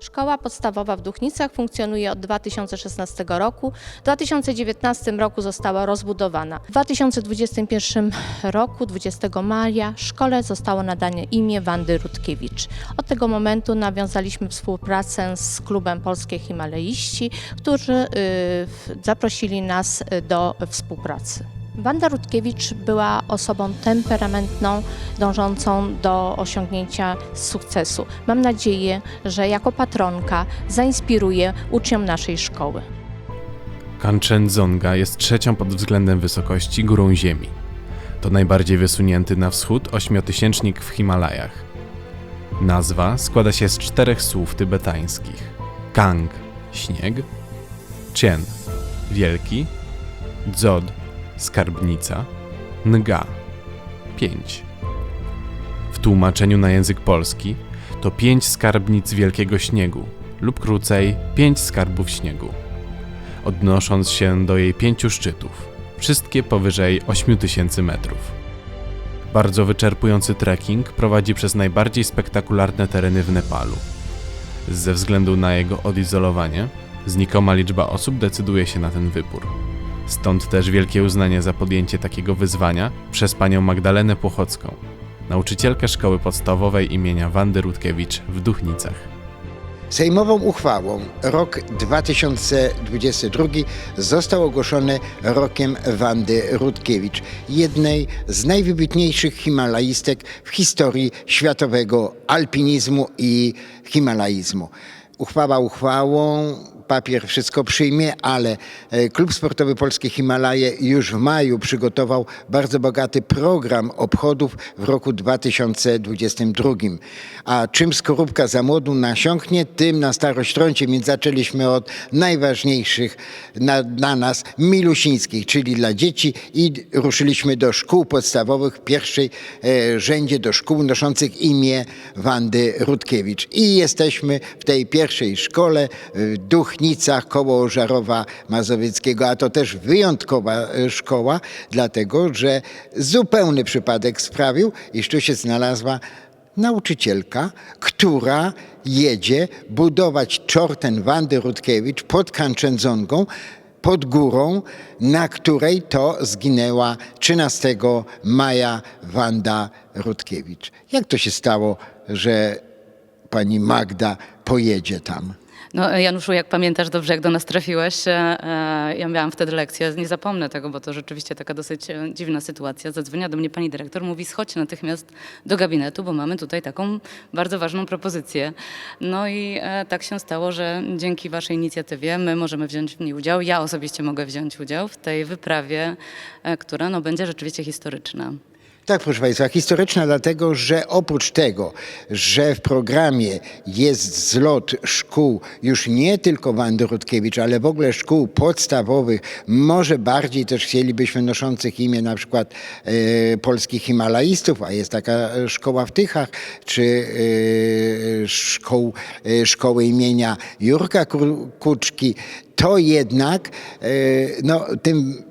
Szkoła podstawowa w Duchnicach funkcjonuje od 2016 roku. W 2019 roku została rozbudowana. W 2021 roku, 20 maja, szkole zostało nadane imię Wandy Rutkiewicz. Od tego momentu nawiązaliśmy współpracę z klubem Polskie Himalaiści, którzy y, zaprosili nas y, do współpracy. Wanda Rutkiewicz była osobą temperamentną, dążącą do osiągnięcia sukcesu. Mam nadzieję, że jako patronka zainspiruje uczniom naszej szkoły. Kanchenjunga jest trzecią pod względem wysokości górą Ziemi. To najbardziej wysunięty na wschód ośmiotysięcznik w Himalajach. Nazwa składa się z czterech słów tybetańskich: Kang śnieg, Chien wielki, Dzod skarbnica, Nga pięć. W tłumaczeniu na język polski to pięć skarbnic wielkiego śniegu, lub krócej pięć skarbów śniegu odnosząc się do jej pięciu szczytów, wszystkie powyżej 8000 metrów. Bardzo wyczerpujący trekking prowadzi przez najbardziej spektakularne tereny w Nepalu. Ze względu na jego odizolowanie, znikoma liczba osób decyduje się na ten wybór. Stąd też wielkie uznanie za podjęcie takiego wyzwania przez panią Magdalenę Płochocką, nauczycielkę szkoły podstawowej imienia Wandy Rutkiewicz w Duchnicach. Sejmową uchwałą rok 2022 został ogłoszony rokiem Wandy Rutkiewicz, jednej z najwybitniejszych himalaistek w historii światowego alpinizmu i himalaizmu. Uchwała uchwałą, papier wszystko przyjmie, ale e, Klub Sportowy Polskie Himalaje już w maju przygotował bardzo bogaty program obchodów w roku 2022. A czym skorupka za młodu nasiąknie, tym na starość trąci, więc zaczęliśmy od najważniejszych na, dla nas milusińskich, czyli dla dzieci i ruszyliśmy do szkół podstawowych w pierwszej e, rzędzie, do szkół noszących imię Wandy Rutkiewicz. I jesteśmy w tej pierwszej szkole w Duchnicach koło Żarowa Mazowieckiego, a to też wyjątkowa e, szkoła, dlatego że zupełny przypadek sprawił, iż tu się znalazła nauczycielka, która jedzie budować czorten Wandy Rutkiewicz pod Kanchenjungą, pod górą, na której to zginęła 13 maja Wanda Rutkiewicz. Jak to się stało, że pani Magda pojedzie tam? No, Januszu, jak pamiętasz dobrze, jak do nas trafiłeś, e, e, ja miałam wtedy lekcję, nie zapomnę tego, bo to rzeczywiście taka dosyć e, dziwna sytuacja. Zadzwoniła do mnie pani dyrektor, mówi schodź natychmiast do gabinetu, bo mamy tutaj taką bardzo ważną propozycję. No i tak się stało, że dzięki waszej inicjatywie my możemy wziąć w niej udział. Ja osobiście mogę wziąć udział w tej wyprawie, która no, będzie rzeczywiście historyczna. Tak, proszę Państwa, historyczna dlatego, że oprócz tego, że w programie jest zlot szkół już nie tylko Wandy Rutkiewicz, ale w ogóle szkół podstawowych, może bardziej też chcielibyśmy noszących imię na przykład e, polskich himalaistów, a jest taka szkoła w Tychach, czy e, szkoł, e, szkoły imienia Jurka Kuczki, to jednak e, no, tym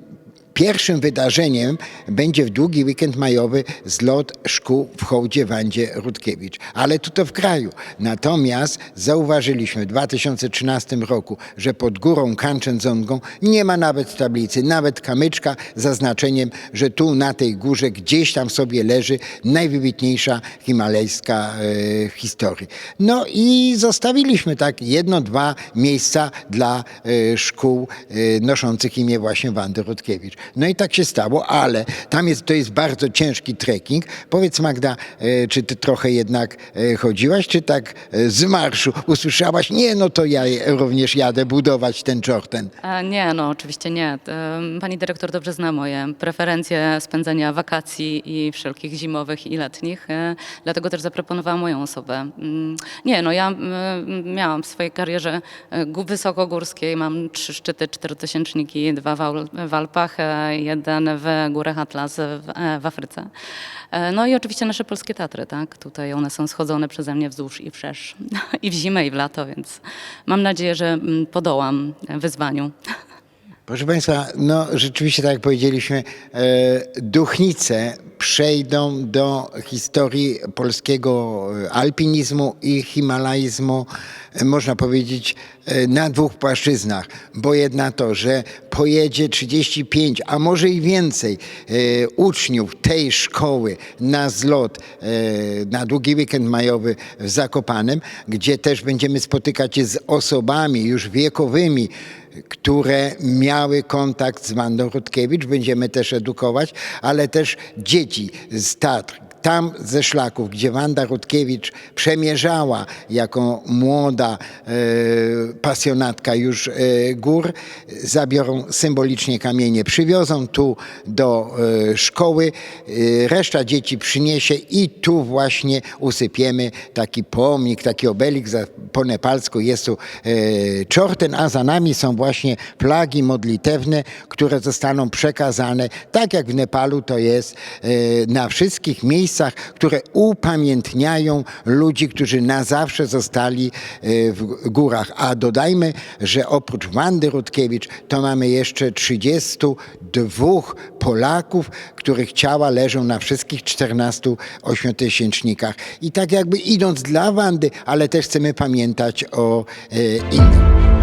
Pierwszym wydarzeniem będzie w długi weekend majowy zlot szkół w hołdzie Wandzie Rutkiewicz. Ale tu to w kraju. Natomiast zauważyliśmy w 2013 roku, że pod górą Kanchenjungą nie ma nawet tablicy, nawet kamyczka z zaznaczeniem, że tu na tej górze gdzieś tam sobie leży najwybitniejsza himalajska e. No i zostawiliśmy tak jedno, dwa miejsca dla e, szkół e, noszących imię właśnie Wandy Rutkiewicz. No i tak się stało, ale tam jest, to jest bardzo ciężki trekking. Powiedz Magda, e, czy ty trochę jednak e, chodziłaś, czy tak e, z marszu usłyszałaś, nie, no to ja również jadę budować ten czorten. Nie, no oczywiście nie. Pani dyrektor dobrze zna moje preferencje spędzania wakacji i wszelkich zimowych i letnich, dlatego też zaproponowała moją osobę. Mm, Nie, no ja mm, miałam w swojej karierze gó- wysokogórskiej, mam trzy szczyty, czterotysięczniki, dwa w Al- w Alpach, jeden w Górach Atlas w, e, w Afryce. E, No i oczywiście nasze polskie Tatry, tak? Tutaj one są schodzone przeze mnie wzdłuż i wszerz, i w zimę, i w lato, więc mam nadzieję, że mm, podołam wyzwaniu. Proszę Państwa, no rzeczywiście tak jak powiedzieliśmy, e, duchnice przejdą do historii polskiego e, alpinizmu i himalaizmu, e, można powiedzieć, na dwóch płaszczyznach. Bo jedna to, że pojedzie 35, a może i więcej uczniów tej szkoły na zlot na długi weekend majowy w Zakopanem, gdzie też będziemy spotykać się z osobami już wiekowymi, które miały kontakt z Wandą Rutkiewicz. Będziemy też edukować, ale też dzieci z Tatr. Tam ze szlaków, gdzie Wanda Rutkiewicz przemierzała jako młoda e, pasjonatka już e, gór, zabiorą symbolicznie kamienie, przywiozą tu do e, szkoły, reszta dzieci przyniesie i tu właśnie usypiemy taki pomnik, taki obelik, po nepalsku jest tu czorten, a za nami są właśnie flagi modlitewne, które zostaną przekazane, tak jak w Nepalu to jest na wszystkich miejscach, które upamiętniają ludzi, którzy na zawsze zostali e, w górach. A dodajmy, że oprócz Wandy Rutkiewicz to mamy jeszcze 32 Polaków, których ciała leżą na wszystkich 14 ośmiotysięcznikach. I tak jakby idąc dla Wandy, ale też chcemy pamiętać o e, innych.